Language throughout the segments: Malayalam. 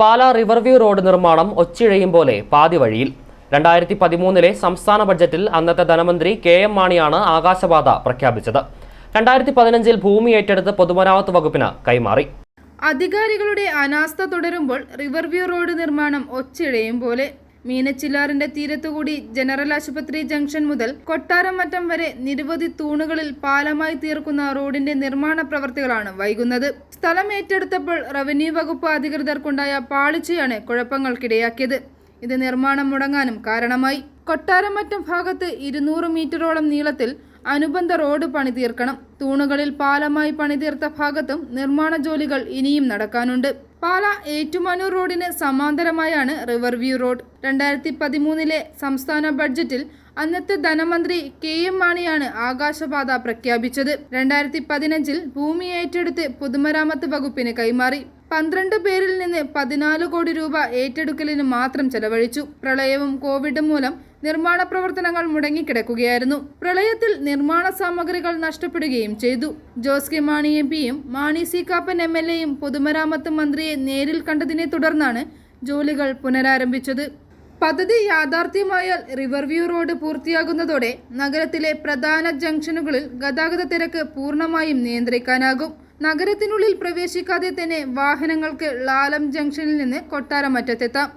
പാലാ റിവർവ്യൂ റോഡ് നിർമ്മാണം ഒച്ചിഴയും പോലെ പാതി വഴിയിൽ. രണ്ടായിരത്തി പതിമൂന്നിലെ സംസ്ഥാന ബഡ്ജറ്റിൽ അന്നത്തെ ധനമന്ത്രി കെ എം മാണിയാണ് ആകാശപാത പ്രഖ്യാപിച്ചത്. രണ്ടായിരത്തി പതിനഞ്ചിൽ ഭൂമി ഏറ്റെടുത്ത് പൊതുമരാമത്ത് വകുപ്പിന് കൈമാറി. അധികാരികളുടെ അനാസ്ഥ തുടരുമ്പോൾ റിവർവ്യൂ റോഡ് നിർമ്മാണം ഒച്ചിഴയും പോലെ മീനച്ചില്ലാറിന്റെ തീരത്തുകൂടി ജനറൽ ആശുപത്രി ജംഗ്ഷൻ മുതൽ കൊട്ടാരമറ്റം വരെ നിരവധി തൂണുകളിൽ പാലമായി തീർക്കുന്ന റോഡിന്റെ നിർമ്മാണ പ്രവർത്തികളാണ് വൈകുന്നത്. സ്ഥലം ഏറ്റെടുത്തപ്പോൾ റവന്യൂ വകുപ്പ് അധികൃതർക്കുണ്ടായ പാളിച്ചയാണ് കുഴപ്പങ്ങൾക്കിടയാക്കിയത്. ഇത് നിർമ്മാണം മുടങ്ങാനും കാരണമായി. കൊട്ടാരമറ്റം ഭാഗത്ത് ഇരുന്നൂറ് മീറ്ററോളം നീളത്തിൽ അനുബന്ധ റോഡ് പണി തീർക്കണം. തൂണുകളിൽ പാലമായി പണിതീർത്ത ഭാഗത്തും നിർമ്മാണ ജോലികൾ ഇനിയും നടക്കാനുണ്ട്. പാല ഏറ്റുമാനൂർ റോഡിന് സമാന്തരമായാണ് റിവർവ്യൂ റോഡ്. രണ്ടായിരത്തി പതിമൂന്നിലെ സംസ്ഥാന ബഡ്ജറ്റിൽ അന്നത്തെ ധനമന്ത്രി കെ എം മാണിയാണ് ആകാശപാത പ്രഖ്യാപിച്ചത്. രണ്ടായിരത്തി പതിനഞ്ചിൽ ഭൂമി ഏറ്റെടുത്ത് പൊതുമരാമത്ത് വകുപ്പിന് കൈമാറി. പന്ത്രണ്ട് പേരിൽ നിന്ന് പതിനാല് കോടി രൂപ ഏറ്റെടുക്കലിന് മാത്രം ചെലവഴിച്ചു. പ്രളയവും കോവിഡും മൂലം നിർമ്മാണ പ്രവർത്തനങ്ങൾ മുടങ്ങിക്കിടക്കുകയായിരുന്നു. പ്രളയത്തിൽ നിർമ്മാണ സാമഗ്രികൾ നഷ്ടപ്പെടുകയും ചെയ്തു. ജോസ് കെ മാണി എം പിയും Mani C Kappan M L എയും പൊതുമരാമത്ത് മന്ത്രിയെ നേരിൽ കണ്ടതിനെ തുടർന്നാണ് ജോലികൾ പുനരാരംഭിച്ചത്. പദ്ധതി യാഥാർത്ഥ്യമായാൽ റിവർവ്യൂ റോഡ് പൂർത്തിയാകുന്നതോടെ നഗരത്തിലെ പ്രധാന ജംഗ്ഷനുകളിൽ ഗതാഗത തിരക്ക് പൂർണമായും നിയന്ത്രിക്കാനാകും. നഗരത്തിനുള്ളിൽ പ്രവേശിക്കാതെ തന്നെ വാഹനങ്ങൾക്ക് ലാലം ജംഗ്ഷനിൽ നിന്ന് കൊട്ടാരമറ്റത്തെത്താം.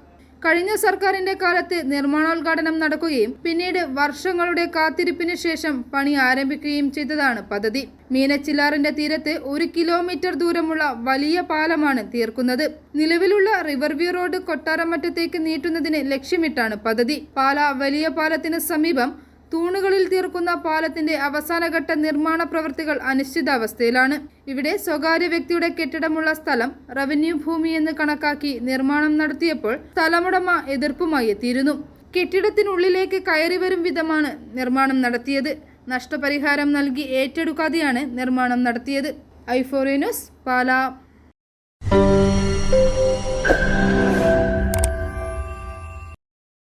കഴിഞ്ഞ സർക്കാരിന്റെ കാലത്ത് നിർമ്മാണോദ്ഘാടനം നടക്കുകയും പിന്നീട് വർഷങ്ങളുടെ കാത്തിരിപ്പിന് ശേഷം പണി ആരംഭിക്കുകയും ചെയ്തതാണ് പദ്ധതി. മീനച്ചിലാറിന്റെ തീരത്ത് ഒരു കിലോമീറ്റർ ദൂരമുള്ള വലിയ പാലമാണ് തീർക്കുന്നത്. നിലവിലുള്ള റിവർവ്യൂ റോഡ് കൊട്ടാരമറ്റത്തേക്ക് നീട്ടുന്നതിന് ലക്ഷ്യമിട്ടാണ് പദ്ധതി. പാല വലിയ പാലത്തിന് സമീപം തൂണുകളിൽ തീർക്കുന്ന പാലത്തിന്റെ അവസാനഘട്ട നിർമ്മാണ പ്രവൃത്തികൾ അനിശ്ചിതാവസ്ഥയിലാണ്. ഇവിടെ സ്വകാര്യ വ്യക്തിയുടെ കെട്ടിടമുള്ള സ്ഥലം റവന്യൂ ഭൂമി എന്ന് കണക്കാക്കി നിർമ്മാണം നടത്തിയപ്പോൾ സ്ഥലമുടമ എതിർപ്പുമായി എത്തിയിരുന്നു. കെട്ടിടത്തിനുള്ളിലേക്ക് കയറി വരും വിധമാണ് നിർമ്മാണം നടത്തിയത്. നഷ്ടപരിഹാരം നൽകി ഏറ്റെടുക്കാതെയാണ് നിർമ്മാണം നടത്തിയത്. ഐഫോറിയനുസ് പാലാ.